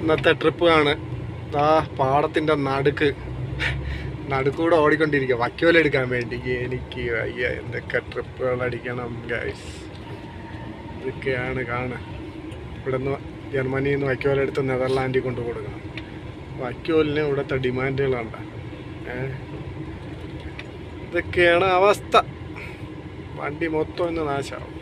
ഇന്നത്തെ ട്രിപ്പ് ആണ്. ആ പാടത്തിന്റെ നടുക്ക്. നടുക്കൂടെ ഓടിക്കൊണ്ടിരിക്കുക വക്കോലെടുക്കാൻ വേണ്ടി എനിക്ക് അയ്യ എന്തൊക്കെ ട്രിപ്പുകൾ അടിക്കണം ഗൈസ് ഇതൊക്കെയാണ് കാണുക ഇവിടുന്ന് ജർമ്മനിയിൽ നിന്ന് വക്കോലെടുത്ത് നെതർലാൻഡിൽ കൊണ്ട് കൊടുക്കണം. വക്കോലിന് ഇവിടുത്തെ ഡിമാൻഡുകളുണ്ട് ഇതൊക്കെയാണ് അവസ്ഥ. വണ്ടി മൊത്തം ഇന്ന് നാശമാവും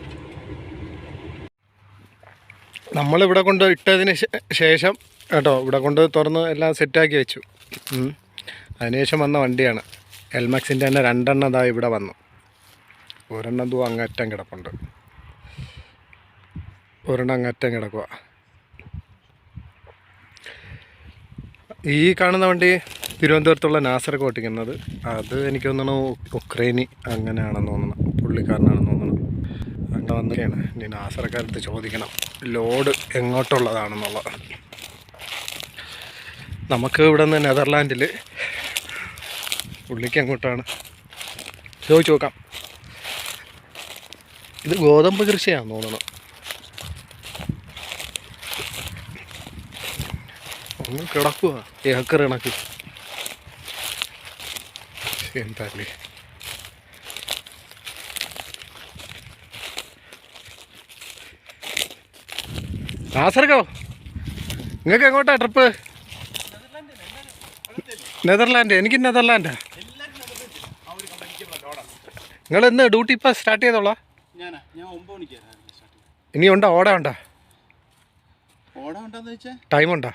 നമ്മളിവിടെ കൊണ്ട് ഇട്ടതിന് ശേഷം കേട്ടോ ഇവിടെ കൊണ്ട് തുറന്ന് എല്ലാം സെറ്റാക്കി വെച്ചു. അതിനുശേഷം വന്ന വണ്ടിയാണ്. എൽമാക്സിന്റെ തന്നെ രണ്ടെണ്ണം ഇതാ ഇവിടെ വന്നു. ഒരെണ്ണം തൂ അങ്ങറ്റം കിടപ്പുണ്ട്. ഒരെണ്ണം അങ്ങറ്റം കിടക്കുക ഈ കാണുന്ന വണ്ടി തിരുവനന്തപുരത്തുള്ള നാസറൊക്കെ ഓട്ടിക്കുന്നത് അത് എനിക്ക് തോന്നുന്നു ഉക്രൈനി അങ്ങനെയാണെന്ന് തോന്നുന്നു. പുള്ളിക്കാരനാണെന്ന് തോന്നുന്നു. വന്നൊക്കെയാണ് ഇനി നാസറക്കാരത്ത് ചോദിക്കണം. ലോഡ് എങ്ങോട്ടുള്ളതാണെന്നുള്ളത് നമുക്ക് ഇവിടെ നിന്ന് നെതർലാൻഡിൽ പുള്ളിക്ക് എങ്ങോട്ടാണ്? ചോദിച്ചു നോക്കാം. ഇത് ഗോതമ്പ് കൃഷിയാണെന്ന് തോന്നുന്നു. ഒന്ന് കിടക്കുക ഏക്കർ കണക്ക്. എന്താല്ലേ നാസർക്കോ നിങ്ങൾക്ക് എങ്ങോട്ടാ ട്രിപ്പ് നെതർലാൻഡ്. എനിക്ക് നെതർലാൻഡാ. നിങ്ങൾ ഇന്ന് ഡ്യൂട്ടി ഇപ്പം സ്റ്റാർട്ട് ചെയ്തോളാം. ഇനി ഉണ്ടോ? ഓടാ ഉണ്ടോ? ടൈം ഉണ്ടോ?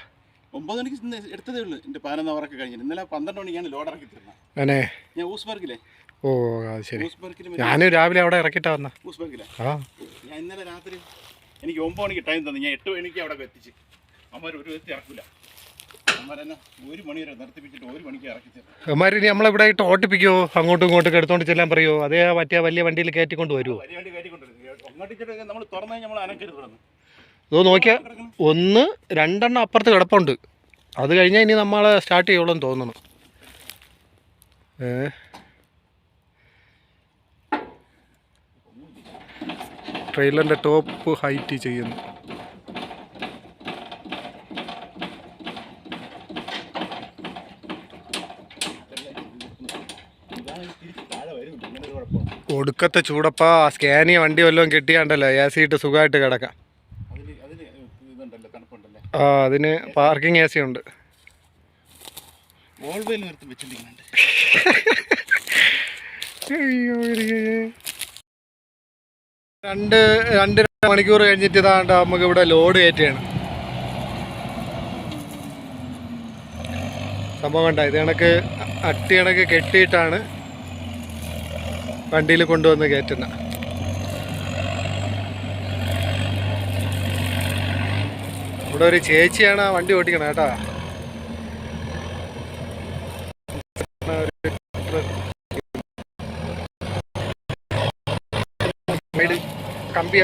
ഒമ്പത് മണിക്ക് എടുത്തതേ ഉള്ളൂ. എന്റെ പതിനൊന്ന് അവറൊക്കെ കഴിഞ്ഞിട്ട് ഇന്നലെ പന്ത്രണ്ട് മണിക്കാണ് ലോഡ് ഇറക്കി തരുന്നത് ഞാൻ ഊസ്ബർഗിലെ. ഓ അത് ശരി. ഞാനും രാവിലെ അവിടെ ഇറക്കിട്ടാ വന്ന. ഊസ്ബർഗിലെ? ആ. ഞാൻ ഇന്നലെ രാത്രി എനിക്ക് ഒമ്പത് മണിക്ക് ടൈം തന്നു. ഞാൻ എട്ട് മണിക്ക് അവിടെ എത്തിച്ച്. അമ്മമാർ ഒരു വ്യക്തി ഇറക്കില്ല അമ്മമാരെന്നെ ഒരു മണി വരെ നിർത്തിപ്പിച്ചിട്ട് ഒരു മണിക്ക് ഇറക്കി തരും. അവന്മാർ ഇനി നമ്മളെവിടെ ആയിട്ട് ഓട്ടിപ്പിക്കുമോ അങ്ങോട്ടും ഇങ്ങോട്ടും എടുത്തോണ്ട് ചെല്ലാൻ പറയുമോ അതേ മറ്റേ വലിയ വണ്ടിയിൽ കയറ്റിക്കൊണ്ട് വരുമോ വലിയ വണ്ടി കയറ്റിക്കൊണ്ടിരുന്നു അങ്ങോട്ട് ഇച്ചിട്ട് നമ്മൾ തുറന്നു നമ്മൾ അനക്കരുത് തുറന്ന് ഇത് നോക്കിയാൽ ഒന്ന് രണ്ടെണ്ണം അപ്പുറത്ത് കിടപ്പുണ്ട്. അത് കഴിഞ്ഞാൽ ഇനി നമ്മൾ സ്റ്റാർട്ട് ചെയ്യുള്ളൂ എന്ന് തോന്നുന്നു. ഏ? ട്രെയിലറിന്റെ ടോപ്പ് ഹൈറ്റ് ചെയ്യുന്നു. ഒടുക്കത്തെ ചൂടപ്പാ സ്കാനിയ വണ്ടി വല്ലതും കിട്ടിയാണ്ടല്ലോ എ സി ഇട്ട് സുഖമായിട്ട് കിടക്കാം. ആ അതിന് പാർക്കിംഗ് എ സി ഉണ്ട്. അയ്യോ. രണ്ട് രണ്ട് മണിക്കൂർ കഴിഞ്ഞിട്ട് ഇതാണ്ട് നമുക്ക് ഇവിടെ ലോഡ് കയറ്റുകയാണ്. സംഭവം കണ്ട? ഇത് കണക്ക് അട്ടി കണക്ക് കെട്ടിയിട്ടാണ് വണ്ടിയിൽ കൊണ്ടുവന്ന് കയറ്റുന്നത് ഇവിടെ ഒരു ചേച്ചിയാണ് ആ വണ്ടി ഓടിക്കണം കേട്ടാ. സൈഡ് കമ്പി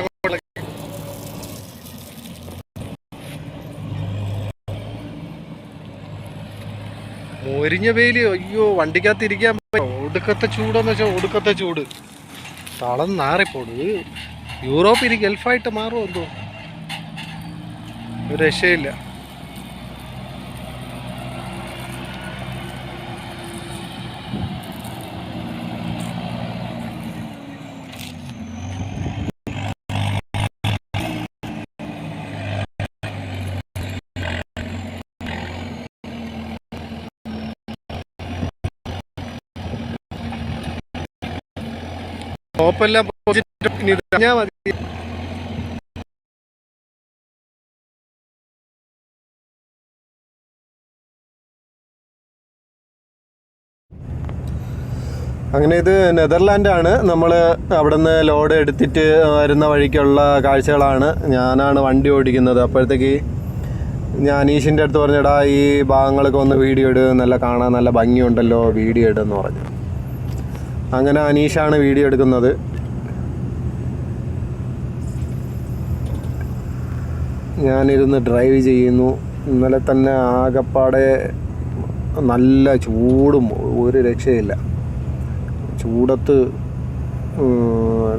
മൊരിഞ്ഞ വെയിൽ അയ്യോ വണ്ടിക്കകത്ത് ഇരിക്കാൻ. ഒടുക്കത്തെ ചൂടെന്ന് വെച്ചാൽ ഒടുക്കത്തെ ചൂട്. തളം നാറിപ്പോട് യൂറോപ്പ് ഇനി ഗൾഫായിട്ട് മാറുമോ എന്തോ? രക്ഷയില്ല. ടോപ്പെല്ലാം അങ്ങനെ ഇത് നെതർലാൻഡാണ്. നമ്മൾ അവിടുന്ന് ലോഡ് എടുത്തിട്ട് വരുന്ന വഴിക്കുള്ള കാഴ്ചകളാണ്. ഞാനാണ് വണ്ടി ഓടിക്കുന്നത്. അപ്പോഴത്തേക്ക് ഞാൻ അനീഷിന്റെ അടുത്ത് പറഞ്ഞടാ ഈ ഭാഗങ്ങളൊക്കെ ഒന്ന് വീഡിയോ ഇട്. നല്ല കാണാൻ നല്ല ഭംഗിയുണ്ടല്ലോ വീഡിയോ ഇടെന്ന് പറഞ്ഞു. അങ്ങനെ അനീഷാണ് വീഡിയോ എടുക്കുന്നത് ഞാനിരുന്ന് ഡ്രൈവ് ചെയ്യുന്നു ഇന്നലെ തന്നെ ആകപ്പാടെ നല്ല ചൂടും ഒരു രക്ഷയില്ല ചൂടത്ത്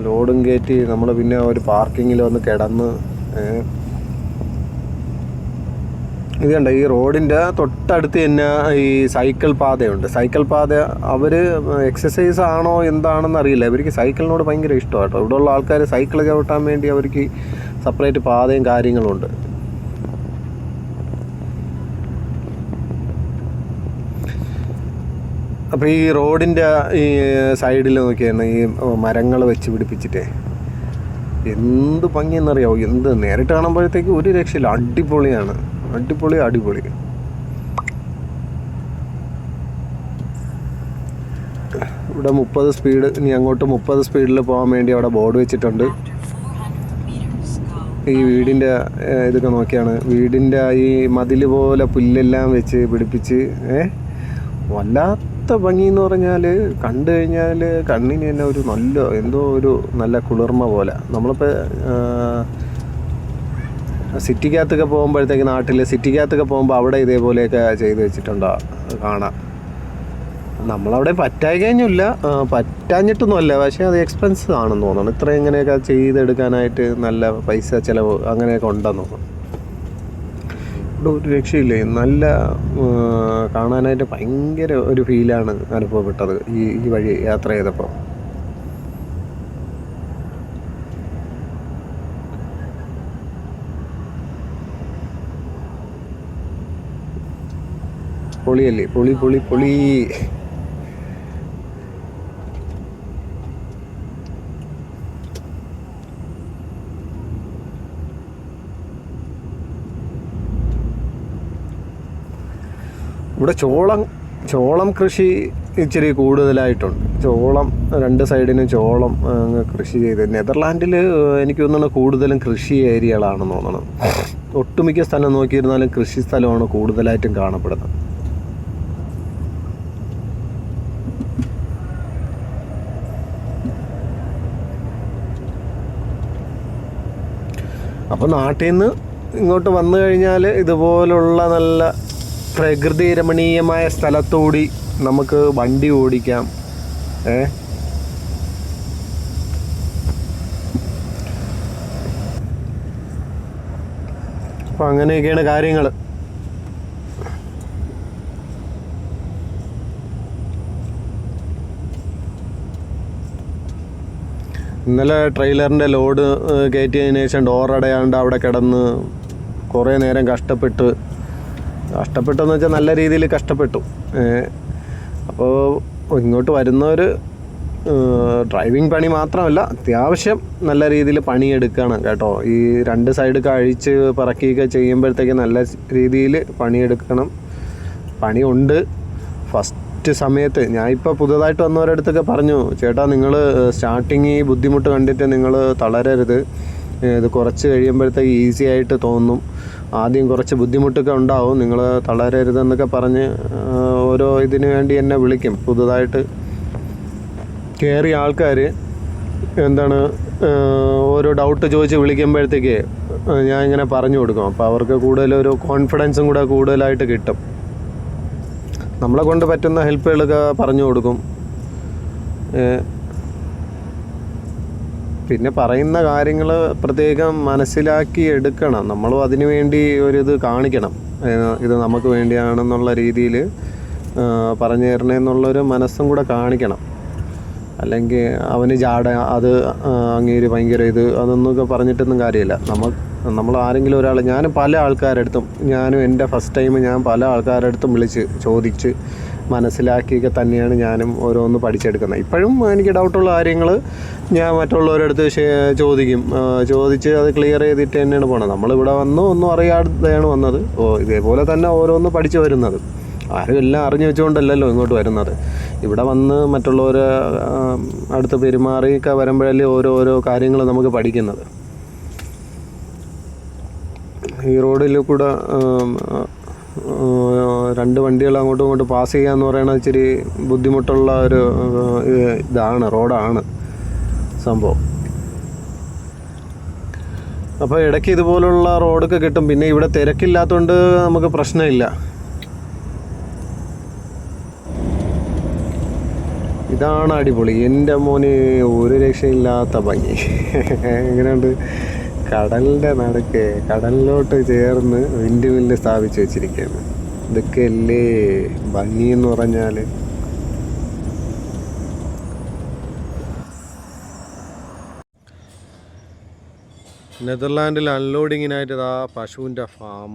ലോഡും കയറ്റി നമ്മൾ പിന്നെ ഒരു പാർക്കിങ്ങിൽ വന്ന് കിടന്ന്. ഇത് കണ്ട ഈ റോഡിന്റെ തൊട്ടടുത്ത് തന്നെ ഈ സൈക്കിൾ പാതയുണ്ട്. സൈക്കിൾ പാത അവർ എക്സസൈസ് ആണോ എന്താണെന്ന് അറിയില്ല. അവർക്ക് സൈക്കിളിനോട് ഭയങ്കര ഇഷ്ടമാണ് കേട്ടോ ഇവിടെയുള്ള ആൾക്കാർ സൈക്കിൾ ചവിട്ടാൻ വേണ്ടി അവർക്ക് സെപ്പറേറ്റ് പാതയും കാര്യങ്ങളും ഉണ്ട്. അപ്പോൾ ഈ റോഡിന്റെ ഈ സൈഡിൽ നോക്കിയാണ് ഈ മരങ്ങൾ വെച്ച് പിടിപ്പിച്ചിട്ടേ. എന്ത് ഭംഗിയെന്നറിയാവോ എന്ത് നേരിട്ട് കാണുമ്പോഴത്തേക്ക് ഒരു രക്ഷയില്ല. അടിപൊളിയാണ്. അടിപൊളി അടിപൊളി. ഇവിടെ മുപ്പത് സ്പീഡ് ഇനി അങ്ങോട്ട് മുപ്പത് സ്പീഡിൽ പോകാൻ വേണ്ടി അവിടെ ബോർഡ് വെച്ചിട്ടുണ്ട്. ഈ വീടിന്റെ ഇതൊക്കെ നോക്കിയാണ്. വീടിന്റെ ഈ മതിൽ പോലെ പുല്ലെല്ലാം വെച്ച് പിടിപ്പിച്ച് ഏ വല്ലാത്ത ഭംഗി എന്ന് പറഞ്ഞാൽ കണ്ടു കഴിഞ്ഞാൽ കണ്ണിന് തന്നെ ഒരു നല്ല എന്തോ ഒരു നല്ല കുളിർമ പോലെ. നമ്മളിപ്പോൾ സിറ്റിക്കകത്തൊക്കെ പോകുമ്പോഴത്തേക്ക് നാട്ടിൽ സിറ്റിക്കകത്തൊക്കെ പോകുമ്പോൾ അവിടെ ഇതേപോലെയൊക്കെ ചെയ്ത് വെച്ചിട്ടുണ്ടോ? കാണാം. നമ്മളവിടെ പറ്റായി കഴിഞ്ഞില്ല. പറ്റാഞ്ഞിട്ടൊന്നുമല്ല. പക്ഷേ അത് എക്സ്പെൻസ് ആണെന്ന് തോന്നുന്നു. ഇത്ര ഇങ്ങനെയൊക്കെ ചെയ്തെടുക്കാനായിട്ട് നല്ല പൈസ ചിലവ് അങ്ങനെയൊക്കെ ഉണ്ടെന്ന് തോന്നുന്നു. ഇവിടെ ഒരു രക്ഷയില്ലേ? നല്ല കാണാനായിട്ട് ഭയങ്കര ഒരു ഫീലാണ് അനുഭവപ്പെട്ടത് ഈ ഈ വഴി യാത്ര ചെയ്തപ്പോൾ പൊളിയല്ലേ? പൊളി പൊളി പൊളി. ഇവിടെ ചോളം ചോളം കൃഷി ഇച്ചിരി കൂടുതലായിട്ടുണ്ട്. ചോളം രണ്ട് സൈഡിനും ചോളം കൃഷി ചെയ്ത്. നെതർലാൻഡിൽ എനിക്ക് തോന്നുന്നു കൂടുതലും കൃഷി ഏരിയകളാണെന്ന് തോന്നണം ഒട്ടുമിക്ക സ്ഥലം നോക്കിയിരുന്നാലും കൃഷി സ്ഥലമാണ് കൂടുതലായിട്ടും കാണപ്പെടുന്നത്. അപ്പോൾ നാട്ടിൽ നിന്ന് ഇങ്ങോട്ട് വന്നു കഴിഞ്ഞാൽ ഇതുപോലുള്ള നല്ല പ്രകൃതി രമണീയമായ സ്ഥലത്തോടി നമുക്ക് വണ്ടി ഓടിക്കാം. ഏ? അപ്പം അങ്ങനെയൊക്കെയാണ് കാര്യങ്ങൾ ഇന്നലെ ട്രെയിലറിന്റെ ലോഡ് കയറ്റിയതിന് ശേഷം ഡോർ അടയാണ്ട് അവിടെ കിടന്ന് കുറേ നേരം കഷ്ടപ്പെട്ട് കഷ്ടപ്പെട്ടെന്ന് വെച്ചാൽ നല്ല രീതിയിൽ കഷ്ടപ്പെട്ടു. അപ്പോൾ ഇങ്ങോട്ട് വരുന്നവർ ഡ്രൈവിംഗ് പണി മാത്രമല്ല അത്യാവശ്യം നല്ല രീതിയിൽ പണിയെടുക്കണം കേട്ടോ. ഈ രണ്ട് സൈഡ് കഴിച്ച് പറക്കിയൊക്കെ ചെയ്യുമ്പോഴത്തേക്ക് നല്ല രീതിയിൽ പണിയെടുക്കണം. പണിയുണ്ട്. ഫസ്റ്റ് സമയത്ത് ഞാൻ ഇപ്പോൾ പുതുതായിട്ട് വന്നവരടുത്തൊക്കെ പറഞ്ഞു ചേട്ടാ നിങ്ങൾ സ്റ്റാർട്ടിങ് ഈ ബുദ്ധിമുട്ട് കണ്ടിട്ട് നിങ്ങൾ തളരരുത്. ഇത് കുറച്ച് കഴിയുമ്പോഴത്തേക്ക് ഈസി ആയിട്ട് തോന്നും. ആദ്യം കുറച്ച് ബുദ്ധിമുട്ടൊക്കെ ഉണ്ടാവും. നിങ്ങൾ തളരരുതെന്നൊക്കെ പറഞ്ഞ് ഓരോ ഇതിന് വേണ്ടി എന്നെ വിളിക്കും പുതുതായിട്ട്. കയറിയ ആൾക്കാർ എന്താണ് ഓരോ ഡൗട്ട് ചോദിച്ച് വിളിക്കുമ്പോഴത്തേക്ക് ഞാൻ ഇങ്ങനെ പറഞ്ഞു കൊടുക്കും. അപ്പോൾ അവർക്ക് കൂടുതലൊരു കോൺഫിഡൻസും കൂടെ കൂടുതലായിട്ട് കിട്ടും. നമ്മളെ കൊണ്ട് പറ്റുന്ന ഹെൽപ്പുകളൊക്കെ പറഞ്ഞു കൊടുക്കും. പിന്നെ പറയുന്ന കാര്യങ്ങൾ പ്രത്യേകം മനസ്സിലാക്കി എടുക്കണം. നമ്മളും അതിനു വേണ്ടി ഒരിത് കാണിക്കണം. ഇത് നമുക്ക് വേണ്ടിയാണെന്നുള്ള രീതിയിൽ പറഞ്ഞു തരണേന്നുള്ളൊരു മനസ്സും കൂടെ കാണിക്കണം. അല്ലെങ്കിൽ അവന് ജാട അത് അങ്ങേര് ഭയങ്കര ഇത് അതൊന്നൊക്കെ പറഞ്ഞിട്ടൊന്നും കാര്യമില്ല. നമ്മൾ നമ്മൾ ആരെങ്കിലും ഒരാൾ ഞാൻ പല ആൾക്കാരുടെ അടുത്തും ഞാനും എന്റെ ഫസ്റ്റ് ടൈം ഞാൻ പല ആൾക്കാരുടെ അടുത്തും വിളിച്ച് ചോദിച്ച് മനസ്സിലാക്കിയൊക്കെ തന്നെയാണ് ഞാനും ഓരോന്ന് പഠിച്ചെടുക്കുന്നത്. ഇപ്പോഴും എനിക്ക് ഡൗട്ടുള്ള കാര്യങ്ങൾ ഞാൻ മറ്റുള്ളവരുടെ അടുത്ത് ചോദിക്കും. ചോദിച്ച് അത് ക്ലിയർ ചെയ്തിട്ട് തന്നെയാണ് പോണത്. നമ്മളിവിടെ വന്നു ഒന്നും അറിയാതെയാണ് വന്നത്. ഓ ഇതേപോലെ തന്നെ ഓരോന്ന് പഠിച്ചു വരുന്നത്. ആരും എല്ലാം അറിഞ്ഞു വെച്ചുകൊണ്ടല്ലല്ലോ ഇങ്ങോട്ട് വരുന്നത്. ഇവിടെ വന്ന് മറ്റുള്ളവർ അടുത്ത് പെരുമാറിയൊക്കെ വരുമ്പോഴല്ലേ ഓരോ ഓരോ കാര്യങ്ങൾ നമുക്ക് പഠിക്കുന്നത്. ഈ റോഡിൽ കൂടെ രണ്ട് വണ്ടികൾ അങ്ങോട്ടും ഇങ്ങോട്ടും പാസ് ചെയ്യുക എന്ന് പറയുന്നത് ഇച്ചിരി ബുദ്ധിമുട്ടുള്ള ഒരു ഇതാണ് റോഡാണ് സംഭവം. അപ്പോൾ ഇടയ്ക്ക് ഇതുപോലുള്ള റോഡൊക്കെ കിട്ടും. പിന്നെ ഇവിടെ തിരക്കില്ലാത്തതുകൊണ്ട് നമുക്ക് പ്രശ്നമില്ല. ഇതാണ് അടിപൊളി. എന്റെ മോന് ഒരു രക്ഷയില്ലാത്ത ഭംഗി എങ്ങനെയുണ്ട്? കടലിന്റെ നടുക്ക് കടലിലോട്ട് ചേർന്ന് വിൻഡ് മില്ല് സ്ഥാപിച്ച് വെച്ചിരിക്കുകയാണ്. ഇതൊക്കെ അല്ലേ ഭംഗി എന്ന് പറഞ്ഞാൽ നെതർലാൻഡിൽ അൺലോഡിങ്ങിനായിട്ട് ഇതാ പശുവിന്റെ ഫാം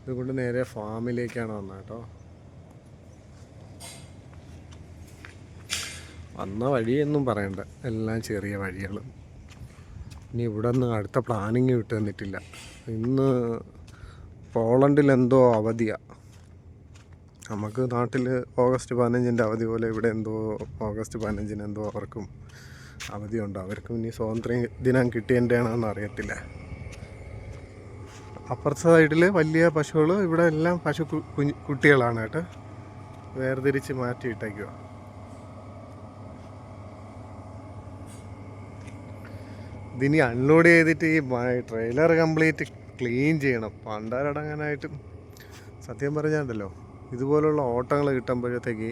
ഇതുകൊണ്ട് നേരെ ഫാമിലേക്കാണ് വന്നത് കേട്ടോ. വന്ന വഴിയൊന്നും പറയണ്ട. എല്ലാം ചെറിയ വഴികൾ ഇനി ഇവിടെ നിന്ന് അടുത്ത പ്ലാനിങ് വിട്ട് തന്നിട്ടില്ല. ഇന്ന് പോളണ്ടിൽ എന്തോ അവധിയാണ് നമുക്ക് നാട്ടിൽ ഓഗസ്റ്റ് പതിനഞ്ചിന്റെ അവധി പോലെ ഇവിടെ എന്തോ ഓഗസ്റ്റ് പതിനഞ്ചിന് എന്തോ അവർക്കും അവധിയുണ്ട്. അവർക്കും ഇനി സ്വാതന്ത്ര്യ ദിനം കിട്ടിയതിന്റെയാണെന്ന് അറിയത്തില്ല. അപ്പുറത്തെ സൈഡിൽ വലിയ പശുകൾ ഇവിടെ എല്ലാം പശു കുട്ടികളാണ് കേട്ടോ. വേർതിരിച്ച് മാറ്റിയിട്ടേക്കുക ഇതിനി അൺലോഡ് ചെയ്തിട്ട് ഈ ട്രെയിലർ കംപ്ലീറ്റ് ക്ലീൻ ചെയ്യണം. പണ്ടാരടങ്ങാനായിട്ട്. സത്യം പറഞ്ഞാണ്ടല്ലോ ഇതുപോലുള്ള ഓട്ടങ്ങൾ കിട്ടുമ്പോഴത്തേക്ക്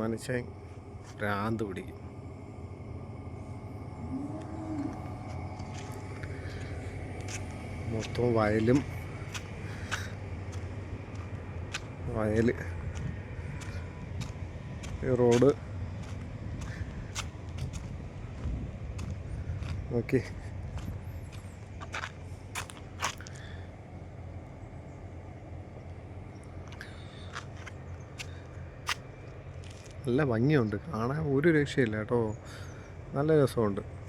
മനുഷ്യൻ ഭ്രാന്ത് പിടിക്കും. മൊത്തം വയലും വയൽ റോഡ് ഓക്കെ നല്ല ഭംഗിയുണ്ട്. കാണാൻ ഒരു രക്ഷയില്ല കേട്ടോ. നല്ല രസമുണ്ട്.